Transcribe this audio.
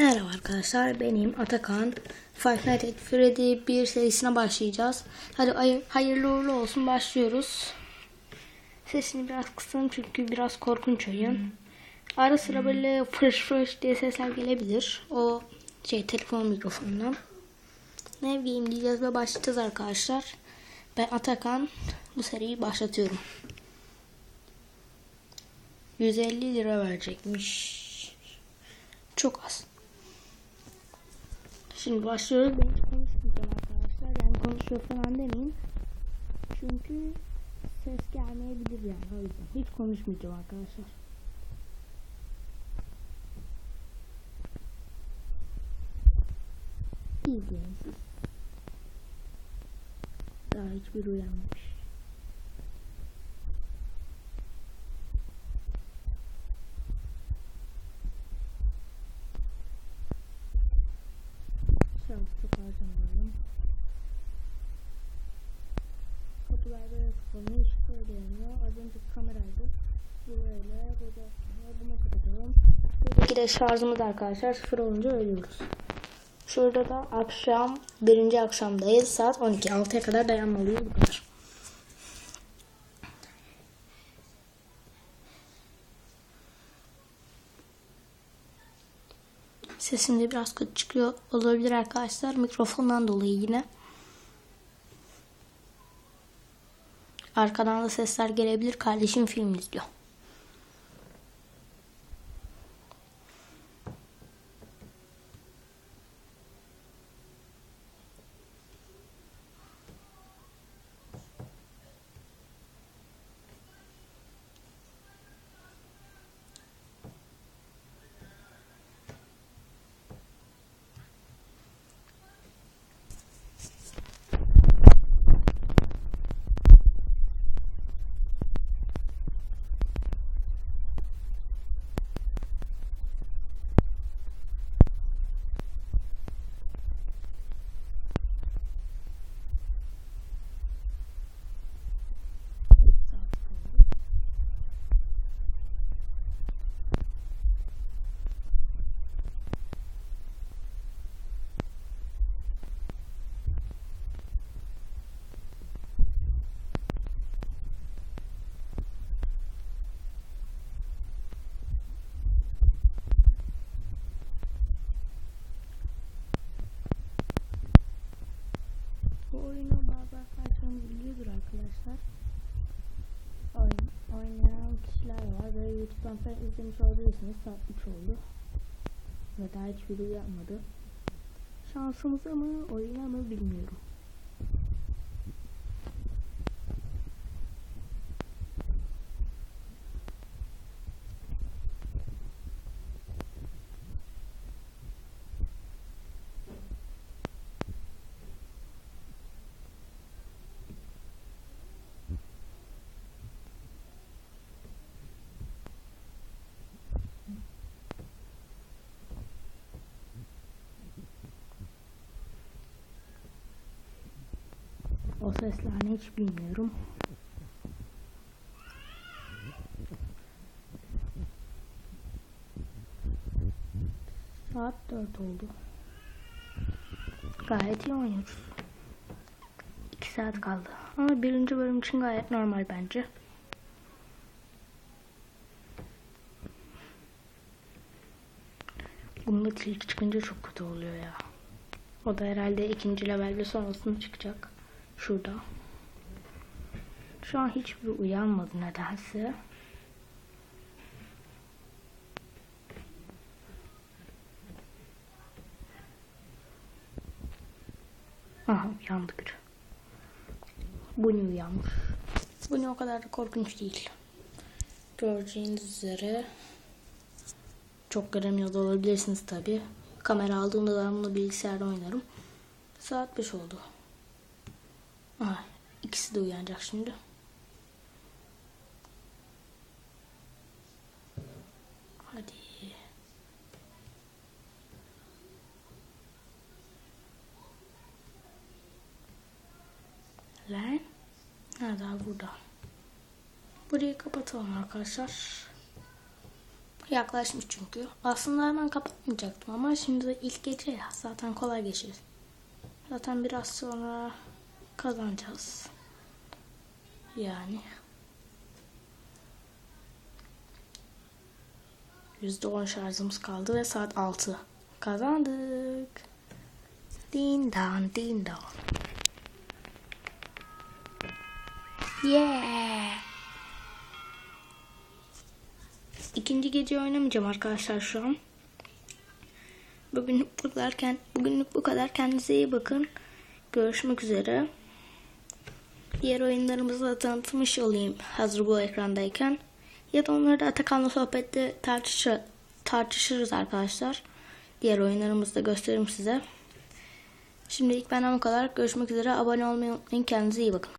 Merhaba arkadaşlar benim Atakan Five Nights at Freddy bir serisine başlayacağız. Hadi hay- hayırlı uğurlu olsun başlıyoruz. Sesini biraz kısın çünkü biraz korkunç oyun. Ara sıra böyle fırış fırış diye sesler gelebilir. O şey telefon mikrofonundan. Ne bileyim diyeceğiz ve başlayacağız arkadaşlar. Ben Atakan bu seriyi başlatıyorum. 150 lira verecekmiş. Çok az. Şimdi başlıyoruz. Ben hiç konuşmayacağım arkadaşlar. Yani konuşuyor falan demeyin. Çünkü ses gelmeyebilir yani. O yüzden hiç konuşmayacağım arkadaşlar. İzleyin siz. Daha hiçbir uyanmamış. An çok harcamayalım. Kapılar böyle kapalı. Hiç söyleyemiyor. Az önceki kameraydı. Böyle. Burada bunu kapatalım. Buradaki de şarjımız arkadaşlar. Sıfır olunca ölüyoruz. Şurada da akşam birinci akşamdayız. Saat 12. 6'ya kadar dayanmalıyız bu kadar. Sesim de biraz kötü çıkıyor olabilir arkadaşlar. Mikrofondan dolayı yine. Arkadan da sesler gelebilir. Kardeşim film izliyor. Arkadaşlar. Oyun, oynayan kişiler var. Böyle YouTube'dan falan izlemiş olabilirsiniz. 3 oldu. Ve daha hiç video yapmadı. Şansımıza mı oyuna bilmiyorum. O sesler ne hiç bilmiyorum. Saat 4 oldu. Gayet iyi oynuyoruz. 2 saat kaldı. Ama birinci bölüm için gayet normal bence. Bunda tilki çıkınca çok kötü oluyor ya. O da herhalde ikinci levelde sonrasında çıkacak. Şurada. Şu an hiçbir uyanmadı nedense. Aha uyandı. Bu ne uyanmış? Bu ne o kadar da korkunç değil. Göreceğiniz üzere çok göremiyor da olabilirsiniz tabi. Kamera aldığımda ben bunu bilgisayarda oynarım. Saat 5 oldu. Aha, ikisi de uyanacak şimdi. Hadi. Lan. Ha daha burada. Burayı kapatalım arkadaşlar. Yaklaşmış çünkü. Aslında hemen kapatmayacaktım ama şimdi de ilk gece ya. Zaten kolay geçer. Zaten biraz sonra kazanacağız. Yani. %10 şarjımız kaldı ve saat 6. Kazandık. Din dan din dan. Yeah. İkinci gece oynamayacağım arkadaşlar şu an. Bugünlük bu kadar, bugünlük bu kadar. Kendinize iyi bakın. Görüşmek üzere. Diğer oyunlarımızı da tanıtmış olayım hazır bu ekrandayken. Ya da onları da Atakan'la sohbette tartışır, tartışırız arkadaşlar. Diğer oyunlarımızı da gösteririm size. Şimdilik benden bu kadar. Görüşmek üzere. Abone olmayı unutmayın. Kendinize iyi bakın.